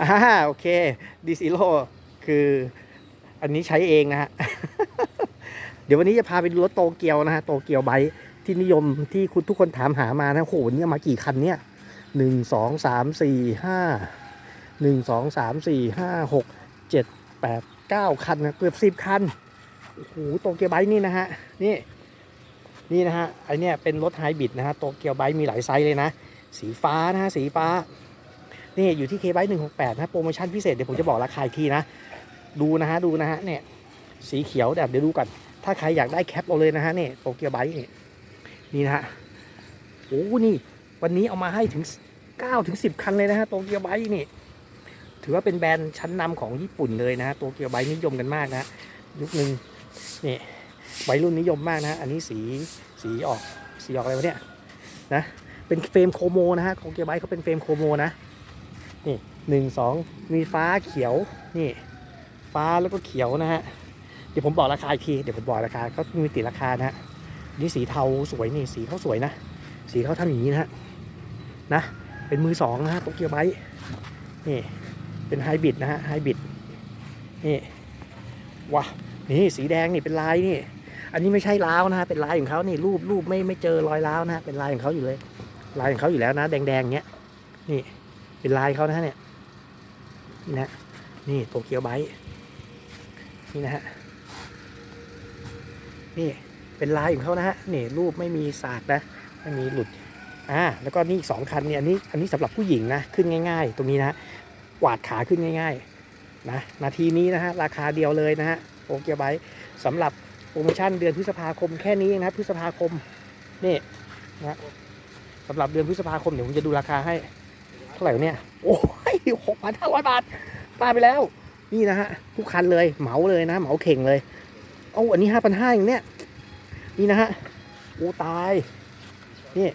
อ่าโอเคดีซีโร่คืออันนี้ใช้เองนะฮะ เดี๋ยววันนี้จะพาไปดูรถโตเกียวนะฮะ โตเกียวไบที่นิยมที่คุณทุกคนถามหามานะโหเนี่ยมากี่คันเนี่ยหนึ่งสองสามสี่ห้าหนึ่งสองสามสี่ห้าหกเจ็ดแปดเก้าคันนะเกือบสิบคันโอ้โหโตเกียวไบนี่นะฮะนี่นี่นะฮะไอเนี่ยเป็นรถไฮบริดนะฮะโตเกียวไบมีหลายไซส์เลยนะ สีฟ้านะฮะสีฟ้า นี่อยู่ที่เคไบหนึ่งหกแปดนะโปรโมชั่นพิเศษเดี๋ยวผมจะบอกราคาอีกทีนะ ดูนะฮะดูนะฮะเนี่ยสีเขียวแบบเดี๋ยวดูก่อนถ้าใครอยากได้แคปเอาเลยนะฮะเนี่ยโตเกียวไบค์นี่นี่นะฮะโอ้นี่วันนี้เอามาให้ถึง9ถึง10คันเลยนะฮะโตเกียวไบค์นี่ถือว่าเป็นแบรนด์ชั้นนำของญี่ปุ่นเลยนะฮะโตเกียวไบค์นิยมกันมากนะยุคหนึ่งนี่วัยรุ่นนิยมมากนะฮะอันนี้สีสีออกสีออกอะไรวะเนี่ยนะเป็นเฟรมโคโมนะฮะโตเกียวไบค์เขาเป็นเฟรมโคโมนะ นี่หนึ่งสองมีฟ้าเขียวนี่ฟ้าแล้วก็เขียวนะฮะเดี๋ยวผมบอกราคาอีกทีเดี๋ยวผมบอกราคาก็มีติดราคานะฮะนี่สีเทาสวยนี่สีเขาสวยนะ สีเขาทำอย่างนี้นะฮะนะเป็นมือสองนะฮะโตเกียวไบนี่เป็นไฮบริดนะฮะไฮบริดนี่ว้านี่สีแดงนี่เป็นลายนี่ อันนี้ไม่ใช่ล้าวนะฮะเป็นลายของเขานี่รูปรูปไม่ไม่เจอรอยล้าวนะฮะเป็นลายของเขาอยู่เลย ลายของเขาอยู่แล้วนะ แดงๆเนี้ยนี่ เป็นลายเขานะฮะเนี่ยนี่นะนี่โตเกียวไบนี่นะฮะนี่เป็นลายของเขานะฮะนี่รูปไม่มีสากนะไม่มีหลุดอ่าแล้วก็นี่อีกสองคันเนี่ยอันนี้อันนี้สำหรับผู้หญิงนะขึ้นง่าย ๆ ตรงนี้นะกวาดขาขึ้นง่ายๆนะนาทีนี้นะฮะราคาเดียวเลยนะฮะโตเกียวไบค์สำหรับโปรโมชั่นเดือนพฤษภาคมแค่นี้เองนะพฤษภาคมนี่นะสำหรับเดือนพฤษภาคมเดี๋ยวผมจะดูราคาให้ ท่าไหร่เนี่ย โอ้ยหกพันห้าร้อยบาทป้าไปแล้ว นี่นะฮะทุกคันเลยเหมาเลยนะ เหมาเข่งเลยเอาอันนี้ห้าพันห้าอย่างเนี้ยนี่นะฮะโอ้ตายนี่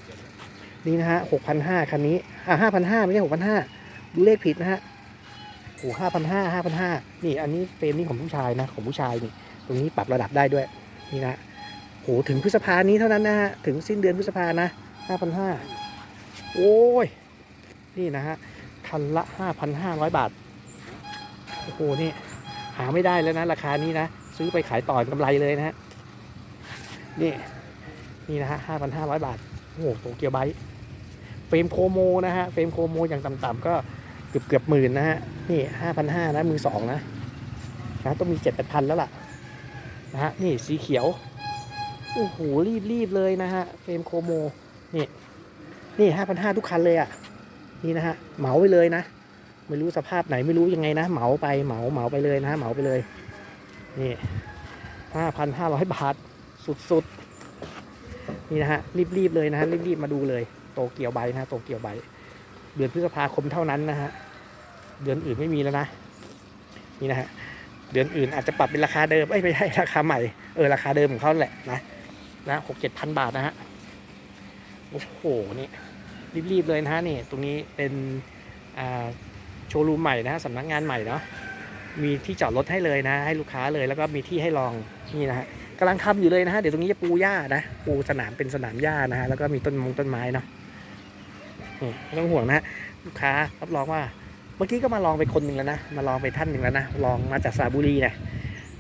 นี่นะฮะหกพันห้าคันนี้อ่าห้าพันห้าไม่ใช่หกพันห้าดูเลขผิดนะฮะโอ้ห้าพันห้าห้าพันห้านี่อันนี้เฟรมนี่ของผู้ชายนะของผู้ชายนี่ ตรงนี้ปรับระดับได้ด้วย นี่นะโหถึงพฤษภานี้เท่านั้นนะฮะถึงสิ้นเดือนพฤษภานะห้าพันห้าโอ้ย นี่นะฮะ คันละ 5,500 บาท โอ้โห นี่ หาไม่ได้แล้วนะ ราคานี้นะ ซื้อไปขายต่อกำไรเลยนะฮะ นี่ นี่นะฮะ 5,500 บาท โอ้โหโตเกียวไบค์เฟรมโคโมนะฮะ เฟรมโคโมอย่างต่ำๆก็เกือบเกือบหมื่นนะฮะ นี่ 5,500นะ มือสองนะ นะ ต้องมี7-8,000แล้วล่ะ นะฮะ นี่ สีเขียว โอ้โห รีบๆเลยนะฮะ เฟรมโคโม นี่ นี่ 5,500 ทุกคันเลยอะ นี่นะฮะเหมาไปเลยนะ ไม่รู้สภาพไหนไม่รู้ยังไงนะเหมาไปเหมาเหมาไปเลยนะเหมาไปเลยนี่ห้าพันห้าร้อยบาทสุดๆนี่นะฮะรีบๆเลยนะฮะรีบๆมาดูเลย โตเกียวใบนะโตเกียวใบ เดือนพฤษภาคมเท่านั้นนะฮะเดือนอื่นไม่มีแล้วนะนี่นะฮะเดือนอื่นอาจจะปรับเป็นราคาเดิมเอ้ยไม่ใช่ราคาใหม่เออราคาเดิมของเขาแหละนะนะหกเจ็ดพันบาทนะฮะโอ้โหนี่ รีบๆเลยนะฮะนี่ตรงนี้เป็นโชว์รูมใหม่นะฮะสำนักงานใหม่เนาะมีที่จอดรถให้เลยนะ ให้ลูกค้าเลยแล้วก็มีที่ให้ลองนี่นะฮะกำลังทำอยู่เลยนะฮะเดี๋ยวตรงนี้จะปูหญ้านะปูสนามเป็นสนามหญ้านะฮะแล้วก็มีต้นมงต้นไม้เนาะไม่ต้องห่วงนะฮะลูกค้ารับรองว่า เมื่อกี้ก็มาลองไปคนหนึ่งแล้วนะมาลองไปท่านหนึ่งแล้วนะลองมาจากสระบุรีนะ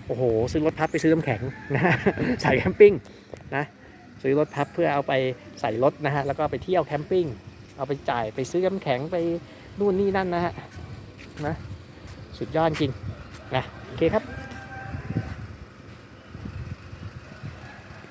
โอ้โห ซื้อรถพับไปซื้อน้ำแข็งนะใส่แคมปิ้งนะ ซื้อรถพับเพื่อเอาไปใส่รถนะฮะแล้วก็ไปเที่ยวแคมปิ้งเอาไปจ่ายไปซื้อน้ำแข็งไปนู่นนี่นั่นนะฮะนะสุดยอดจริงนะโอเคครับ